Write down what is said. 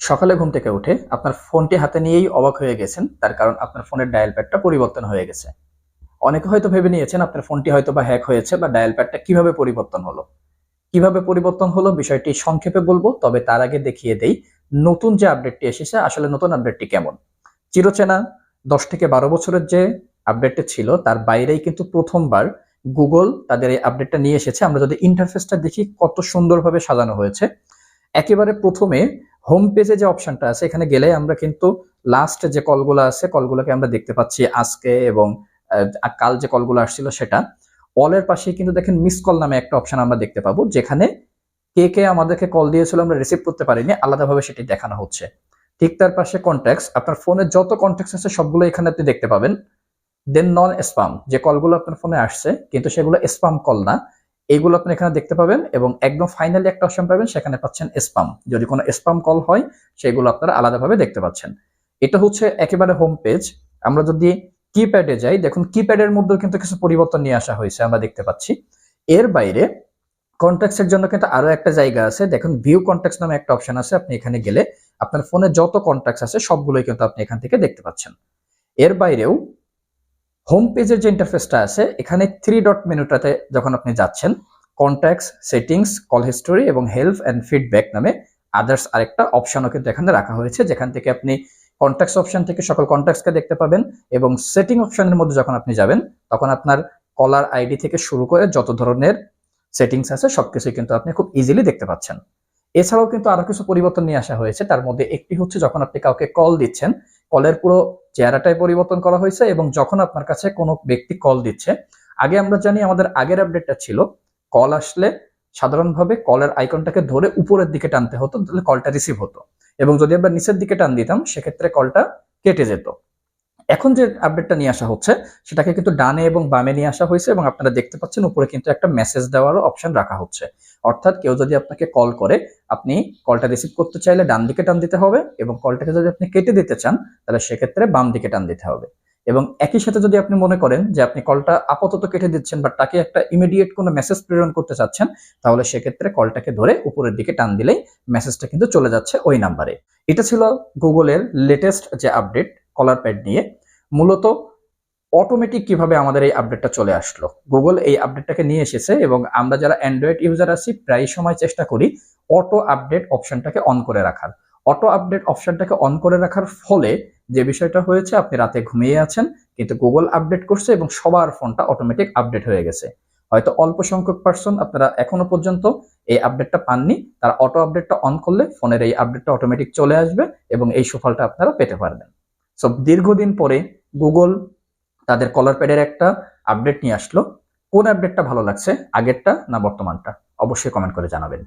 সকালে ঘুম থেকে উঠে আপনার ফোনটি হাতে নিয়েই অবাক হয়ে গেছেন, তার কারণ আপনার ফোনের ডায়াল প্যাডটা পরিবর্তন হয়ে গেছে। অনেকে হয়তো ভেবে নিয়েছেন আপনার ফোনটি হয়তো বা হ্যাক হয়েছে বা ডায়াল প্যাডটা কীভাবে পরিবর্তন হলো। কীভাবে পরিবর্তন হলো বিষয়টি সংক্ষেপে বলব, তবে তার আগে দেখিয়ে দেই, নতুন যে আপডেটটি এসেছে, আসলে নতুন আপডেটটি কেমন? চিরচেনা, দশ থেকে বারো বছরের যে আপডেটটা ছিল, তার বাইরেই কিন্তু প্রথমবার গুগল তাদের এই আপডেটটা নিয়ে এসেছে। আমরা যদি ইন্টারফেসটা দেখি, কত সুন্দরভাবে সাজানো হয়েছে। একেবারে প্রথমে হোম পেজে যে অপশনটা আছে, এখানে গেলে আমরা কিন্তু লাস্ট যে কলগুলো আছে কলগুলোকে আমরা দেখতে পাচ্ছি আজকে এবং কাল যে কলগুলো আসছিল সেটা। অলের পাশে কিন্তু দেখেন মিস কল নামে একটা অপশন আমরা দেখতে পাবো, যেখানে কে কে আমাদেরকে কল দিয়েছিল আমরা রিসিভ করতে পারিনি, আলাদাভাবে সেটি দেখানো হচ্ছে। ঠিক তার পাশে কন্ট্যাক্টস আপনার ফোনে যত কন্ট্যাক্টস আছে সবগুলো এখানে আপনি দেখতে পাবেন। দেন নন স্পাম যে কলগুলো আপনার ফোনে আসছে, কিন্তু সেগুলো স্পাম কল না। এইগুলো আপনি এখানে দেখতে পাবেন এবং একদম ফাইনালি একটা অপশন পাবেন, সেখানে পাচ্ছেন স্পাম যদি কোনো স্পাম কল হয়, সেগুলো আপনারা আলাদাভাবে দেখতে পাচ্ছেন। এটা হচ্ছে একেবারে হোম পেজ আমরা যদি কিপ্যাডে যাই, দেখুন কিপ্যাডের মধ্যেও কিন্তু কিছু পরিবর্তন নিয়ে আসা হয়েছে, আমরা দেখতে পাচ্ছি। এর বাইরে কন্ট্যাক্টস এর জন্য কিন্তু আরও একটা জায়গা আছে। দেখুন ভিউ কন্ট্যাক্টস নামে একটা অপশন আছে, আপনি এখানে গেলে আপনার ফোনে যত কন্ট্যাক্টস আছে, সবগুলোই কিন্তু আপনি এখান থেকে দেখতে পাচ্ছেন। এর বাইরেও হোম পেজের যে ইন্টারফেসটা আছে, এখানে থ্রি ডট মেনুটাতে যখন আপনি যাচ্ছেন কন্ট্যাক্টস সেটিংস কল হিস্টোরি এবং হেল্প অ্যান্ড ফিডব্যাক নামে আদার্স আরেকটা অপশনও কিন্তু এখানে রাখা হয়েছে, যেখান থেকে আপনি কন্ট্যাক্টস অপশন থেকে সকল কন্ট্যাক্টসকে দেখতে পাবেন এবং সেটিং অপশনের মধ্যে যখন আপনি যাবেন, তখন আপনার কলার আইডি থেকে শুরু করে যত ধরনের সেটিংস আছে, সবকিছুই কিন্তু আপনি খুব ইজিলি দেখতে পাচ্ছেন। এছাড়াও কিন্তু আরও কিছু পরিবর্তন নিয়ে আসা হয়েছে, তার মধ্যে একটি হচ্ছে যখন আপনি কাউকে কল দিচ্ছেন কলের পুরো চেহারাটাই পরিবর্তন করা হয়েছে এবং যখন আপনার কাছে কোনো ব্যক্তি কল দিচ্ছে, আগে আমরা জানি আমাদের আগের আপডেটটা ছিল কল আসলে সাধারণভাবে কলের আইকনটাকে ধরে উপরের দিকে টানতে হতো, তাহলে কলটা রিসিভ হতো। এবং যদি আমরা নিচের দিকে টান দিতাম, সেক্ষেত্রে কলটা কেটে যেত। এখন যে আপডেটটা নিয়ে আসা হচ্ছে, সেটাকে কিন্তু ডানে এবং বামে নিয়ে আসা হয়েছে এবং আপনারা দেখতে পাচ্ছেন উপরে কিন্তু একটা মেসেজ দেওয়ারও অপশন রাখা হচ্ছে। অর্থাৎ কেউ যদি আপনাকে কল করে, আপনি কলটা রিসিভ করতে চাইলে ডান দিকে টান দিতে হবে এবং কলটাকে যদি আপনি কেটে দিতে চান, তাহলে সেক্ষেত্রে বাম দিকে টান দিতে হবে। এবং একই সাথে যদি আপনি মনে করেন যে আপনি কলটা আপাতত কেটে দিচ্ছেন বা তাকে একটা ইমিডিয়েট কোনো মেসেজ প্রেরণ করতে চাচ্ছেন, তাহলে সেক্ষেত্রে কলটাকে ধরে উপরের দিকে টান দিলেই মেসেজটা কিন্তু চলে যাচ্ছে ওই নাম্বারে এটা ছিল গুগলের লেটেস্ট যে আপডেট কলার প্যাড নিয়ে। মূলত অটোমেটিক কীভাবে আমাদের এই আপডেটটা চলে আসলো। গুগল এই আপডেটটাকে নিয়ে এসেছে এবং আমরা যারা অ্যান্ড্রয়েড ইউজার আছি, প্রায় সময় চেষ্টা করি অটো আপডেট অপশনটাকে অন করে রাখার। অটো আপডেট অপশনটাকে অন করে রাখার ফলে যে বিষয়টা হয়েছে, আপনি রাতে ঘুমিয়ে আছেন, কিন্তু গুগল আপডেট করছে এবং সবার ফোনটা অটোমেটিক আপডেট হয়ে গেছে। হয়তো অল্প সংখ্যক পার্সন আপনারা এখনও পর্যন্ত এই আপডেটটা পাননি, তারা অটো আপডেটটা অন করলে ফোনের এই আপডেটটা অটোমেটিক চলে আসবে এবং এই সুফলটা আপনারা পেতে পারবেন। সো দীর্ঘদিন পরে গুগল তাদের কলার প্যাডের একটা আপডেট নিয়ে আসলো। কোন আপডেটটা ভালো লাগছে? আগেরটা না বর্তমানটা? অবশ্যই কমেন্ট করে জানাবেন।